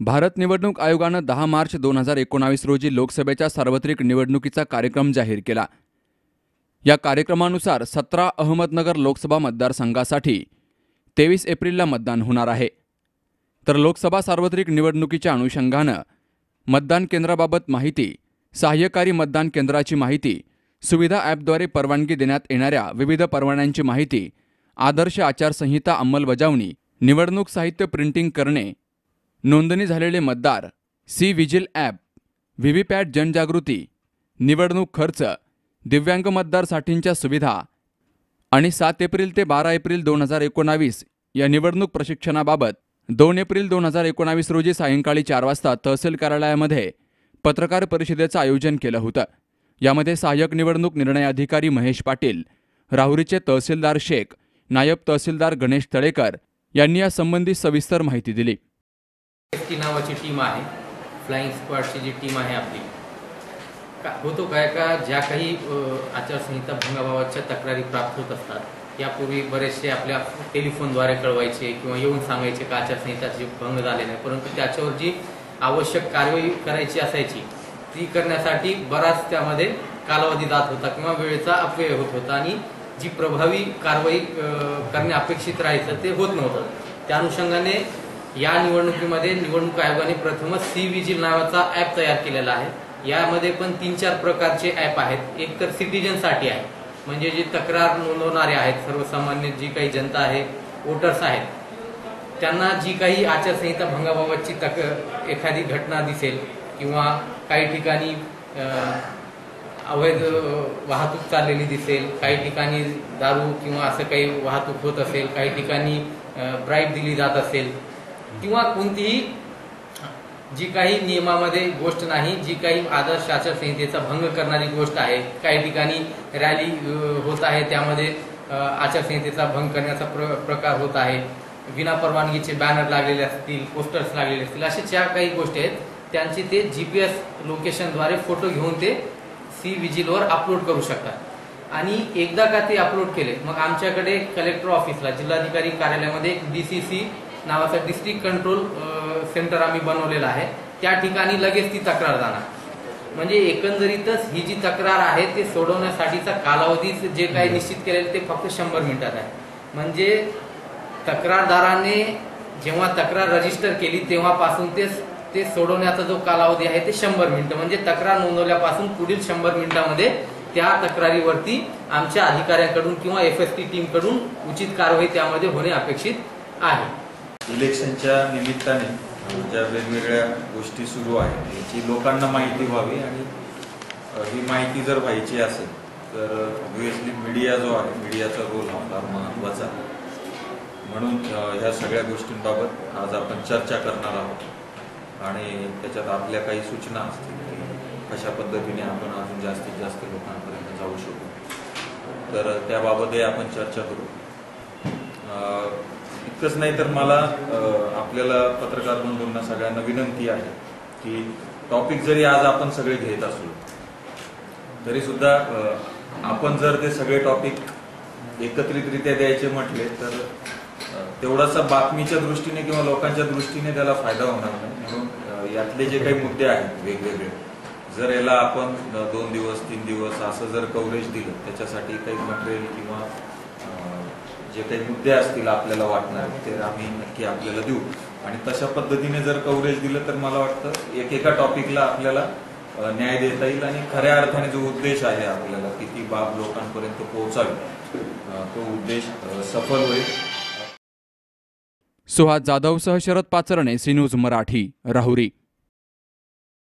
भारत निवडणूक आयोगानं दहा मार्च दोन हजार एकोणावीस रोजी लोकसभेच्या सार्वत्रिक निवडणुकीचा कार्यक्रम जाहीर केला. या कार्यक्रमानुसार सतरा अहमदनगर लोकसभा मतदारसंघासाठी तेवीस एप्रिलला मतदान होणार आहे. तर लोकसभा सार्वत्रिक निवडणुकीच्या अनुषंगानं मतदान केंद्राबाबत माहिती सहाय्यकारी मतदान केंद्राची माहिती सुविधा ॲपद्वारे परवानगी देण्यात येणाऱ्या विविध परवान्यांची माहिती आदर्श आचारसंहिता अंमलबजावणी निवडणूक साहित्य प्रिंटिंग करणे नोंदणी झालेले मतदार सी विजिल ॲप व्हीव्हीपॅट जनजागृती निवडणूक खर्च दिव्यांग मतदारसाठींच्या सुविधा आणि सात एप्रिल ते बारा एप्रिल दोन हजार एकोणावीस या निवडणूक प्रशिक्षणाबाबत दोन एप्रिल दोन हजार एकोणावीस रोजी सायंकाळी चार वाजता तहसील कार्यालयामध्ये पत्रकार परिषदेचं आयोजन केलं होतं. यामध्ये सहाय्यक निवडणूक निर्णय अधिकारी महेश पाटील राहुरीचे तहसीलदार शेख नायब तहसीलदार गणेश तळेकर यांनी यासंबंधी सविस्तर माहिती दिली. टी नावाची टीम आहे. फ्लाइंग स्क्वॉडची जी टीम आहे आपली. का होतो काय का ज्या काही आचारसंहिता भंगाबाबतच्या तक्रारी प्राप्त होत असतात यापूर्वी बरेचसे आपल्या टेलिफोनद्वारे कळवायचे किंवा येऊन सांगायचे का आचारसंहिताचे भंग झाले नाही. परंतु त्याच्यावर जी आवश्यक कारवाई करायची असायची ती करण्यासाठी बराच त्यामध्ये कालावधी जात होता किंवा वेळेचा अपव्यय होत होता आणि जी प्रभावी कारवाई करणे अपेक्षित राहायचं ते होत नव्हतं. त्या अनुषंगाने या निवडणुकीमध्ये निवडणूक आयोगाने प्रथमच सी विजिल नावाचा ऍप तयार केलेला आहे. यामध्ये पण तीन चार प्रकारचे ऍप आहेत. एक तर सिटीजनसाठी आहे. म्हणजे जे तक्रार नोंदवणारे आहेत सर्वसामान्य जी काही जनता आहे वोटर्स आहेत. त्यांना जी काही आचारसंहिता भंगाबाबतची तक एखादी घटना दिसेल किंवा काही ठिकाणी अवैध वाहतूक चाललेली दिसेल काही ठिकाणी दारू किंवा असं काही वाहतूक होत असेल काही ठिकाणी ब्राईट दिली जात असेल किंवा कोणतीही जी काही नियमामध्ये गोष्ट नाही जी काही आदर्श आचारसंहितेचा भंग करणारी गोष्ट आहे काही ठिकाणी रॅली होत आहे त्यामध्ये आचारसंहितेचा भंग करण्याचा प्र प्रकार होत आहे. विना परवानगीचे बॅनर लागलेले असतील पोस्टर्स लागलेले असतील अशा ज्या काही गोष्टी आहेत त्यांचे ते जी पी एस लोकेशनद्वारे फोटो घेऊन ते सी विजिलवर अपलोड करू शकतात. आणि एकदा का ते अपलोड केले मग आमच्याकडे कलेक्टर ऑफिसला जिल्हाधिकारी कार्यालयामध्ये बी सी सी नावाचा डिस्ट्रिक्ट कंट्रोल सेंटर आम्ही बनवलेला आहे. त्या ठिकाणी लगेच ती तक्रार जाणार. म्हणजे एकंदरीतच ही जी तक्रार आहे ते सोडवण्यासाठीचा कालावधी जे काही निश्चित केलेलं ते फक्त शंभर मिनिटात आहे. म्हणजे तक्रारदाराने जेव्हा तक्रार रजिस्टर केली तेव्हापासून ते ते सोडवण्याचा जो कालावधी आहे ते शंभर मिनिटं. म्हणजे तक्रार नोंदवल्यापासून पुढील शंभर मिनिटामध्ये त्या तक्रारीवरती आमच्या अधिकाऱ्यांकडून किंवा एफ एस टी टीमकडून उचित कारवाई त्यामध्ये होणे अपेक्षित आहे. इलेक्शनच्या निमित्ताने ज्या वेगवेगळ्या गोष्टी सुरू आहेत याची लोकांना माहिती व्हावी आणि ही माहिती जर व्हायची असेल तर ऑब्विसली मीडिया जो आहे मीडियाचा रोल हा फार महत्त्वाचा म्हणून ह्या सगळ्या गोष्टींबाबत आज आपण चर्चा करणार आहोत. आणि त्याच्यात आपल्या काही सूचना असतील की कशा पद्धतीने आपण अजून जास्तीत जास्त लोकांपर्यंत जाऊ शकू. तर त्याबाबतही आपण चर्चा करू. इतकंच नाही तर मला आपल्याला पत्रकार बंधूंना सगळ्यांना विनंती आहे की टॉपिक जरी आज आपण सगळे घेत असलो तरी सुद्धा आपण जर ते सगळे टॉपिक एकत्रितरित्या द्यायचे म्हटले तर तेवढासा बातमीच्या दृष्टीने किंवा लोकांच्या दृष्टीने त्याला फायदा होणार नाही. म्हणून यातले जे काही मुद्दे आहेत वेगवेगळे जर याला आपण दोन दिवस तीन दिवस असं जर कव्हरेज दिलं त्याच्यासाठी काही मटेरियल किंवा जे काही मुद्दे असतील आपल्याला वाटणार ते आम्ही नक्की आपल्याला देऊ. आणि तशा पद्धतीने जर कव्हरेज दिलं तर मला वाटतं एक एका टॉपिकला आपल्याला न्याय देता येईल आणि खऱ्या अर्थाने जो उद्देश आहे आपल्याला की ती बाब लोकांपर्यंत पोहोचावी. तो उद्देश सफल होईल. सुहास जाधवसह शरद पाचरणे सी न्यूज मराठी राहुरी.